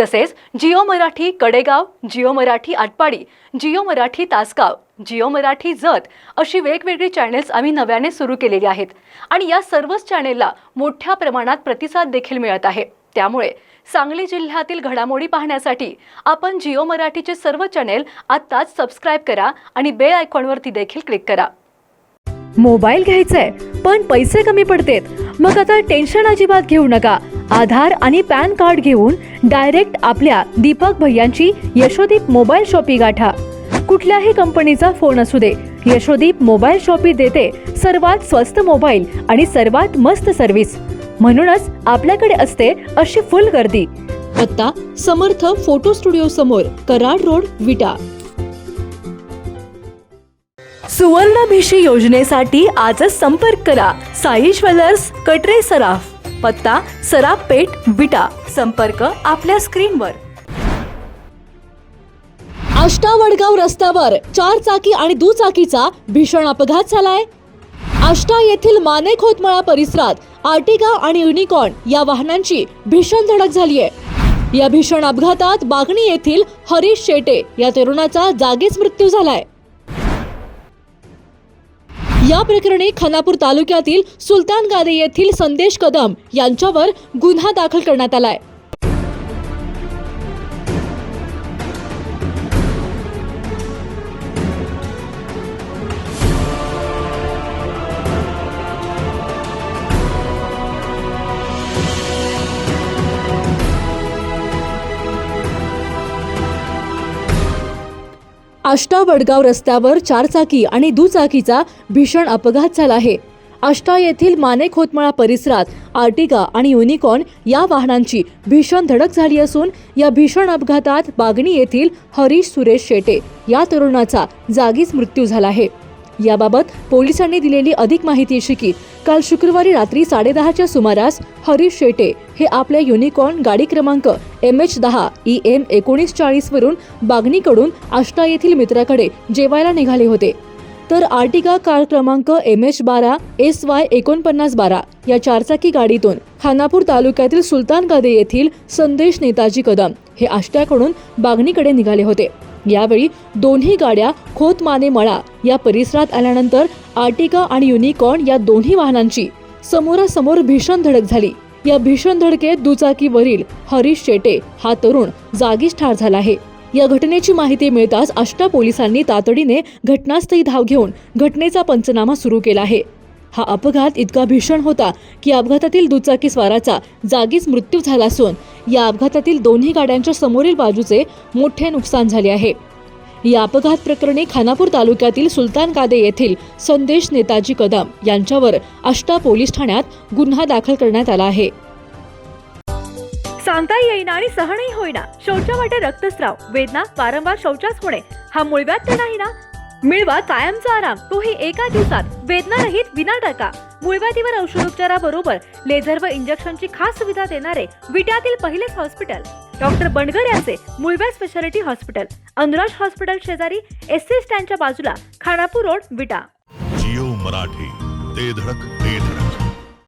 तसेच जिओ मराठी कडेगाव जिओ मराठी आटपाडी जिओ मराठी तासगाव जिओ मराठी जत अशी वेगवेगळी चॅनेल्स आम्ही नव्याने सुरू केलेली आहेत. आणि या सर्वच चॅनेलला मोठ्या प्रमाणात प्रतिसाद देखील मिळत आहे. त्यामुळे सांगली जिल्ह्यातील घडामोडी पाहण्यासाठी आपण जिओ मराठीचे सर्व चॅनेल आत्ताच सबस्क्राईब करा आणि बेल आयकॉनवरती देखील क्लिक करा. मोबाईल घ्यायचा आहे पण पैसे कमी पडतेत. मग आता टेन्शन अजिबात घेऊ नका. आधार आणि पॅन कार्ड घेऊन डायरेक्ट आपल्या दीपक भैयांची यशोदीप मोबाईल शॉपी गाठा. कुठल्याही कंपनीचा फोन असू दे. यशोदीप मोबाईल शॉपी देते सर्वात स्वस्त मोबाईल आणि सर्वात मस्त सर्व्हिस. म्हणूनच आपल्याकडे असते अशी फुल गर्दी. पत्ता समर्थ फोटो स्टुडिओ समोर कराड रोड विटा. सुवर्णभिषी योजनेसाठी आजच संपर्क करा. साई ज्वेलर्स कटरे सराफ. पत्ता सराफ पेठ विटा. संपर्क आपल्या स्क्रीनवर. आष्टा वडगाव रस्त्यावर चार चाकी आणि दुचाकीचा भीषण अपघात झालाय. आष्टा येथील माने खोतमळा परिसरात आर्टिगा आणि युनिकॉर्न या वाहनांची भीषण धडक झालीय. या भीषण अपघातात बागणी येथील हरीश शेटे या तरुणाचा जागीच मृत्यू झालाय. या प्रकरणी खानापूर तालुक्यातील सुलतान गादे येथील संदेश कदम यांच्यावर गुन्हा दाखल करण्यात आलाय. आष्टा वडगाव रस्त्यावर चारचाकी आणि दुचाकीचा भीषण अपघात झाला आहे. आष्टा येथील माने खोतमळा परिसरात आर्टिगा आणि युनिकॉर्न या वाहनांची भीषण धडक झाली असून या भीषण अपघातात बागणी येथील हरीश सुरेश शेटे या तरुणाचा जागीच मृत्यू झाला आहे. याबाबत पोलिसांनी दिलेली अधिक माहिती अशी की काल शुक्रवारी रात्री साडेदहाच्या सुमारास हरीश शेटे हे आपल्या युनिकॉर्न गाडी क्रमांक एम एच दहा ई एम एकोणीस चाळीसवरून बागणीकडून आष्टा येथील मित्राकडे जेवायला निघाले होते. तर आर्टिका कार क्रमांक एम एच बारा एस वाय एकोणपन्नास बारा या चारचाकी गाडीतून खानापूर तालुक्यातील सुलतान गादे येथील संदेश नेताजी कदम हे आष्ट्याकडून बागणीकडे निघाले होते. यावेळी दोन्ही गाड्या खोतमाने मळा या परिसरात आल्यानंतर आर्टिका आणि युनिकॉर्न या दोन्ही वाहनांची समोरासमोर भीषण धडक झाली. या भीषण धडकेत दुचाकीवरील हरीश शेटे हा तरुण जागीच ठार झाला आहे. या घटनेची माहिती मिळताच आष्टा पोलिसांनी तातडीने घटनास्थळी धाव घेऊन घटनेचा पंचनामा सुरू केला आहे. हा अपघात इतका भीषण होता की अपघातातील दुचाकी स्वाराचा जागीच मृत्यू झाला असून या अपघातातील दोन्ही गाड्यांच्या समोरील बाजूचे मोठे नुकसान झाले आहे. या अपघात प्रकरणी खानापूर तालुक्यातील सुलतान कादे येथील संदेश नेताजी कदम यांच्यावर आष्टा पोलीस ठाण्यात गुन्हा दाखल करण्यात आला आहे. सांगता येईना आणि सहनही होईना. शौचा वाटे रक्तस्राव. वेदना वारंवार शौचास होणे. हा मूळव्याध तर नाही ना? मिळवा कायमचा आराम. तोही एका दिवसात. वेदना रहित विना टाका मुळव्याधीवर औषधोपचाराबरोबर लेझर व इंजेक्शनची खास सुविधा देणारे विट्यातील पहिलेच हॉस्पिटल. डॉक्टर बंडगर यांचे मुळव्या स्पेशालिटी हॉस्पिटल अनुराज हॉस्पिटल शेजारी एस सी स्टँडच्या बाजूला खानापूर रोड विटा. जिओ मराठी ते धडक ते धडक.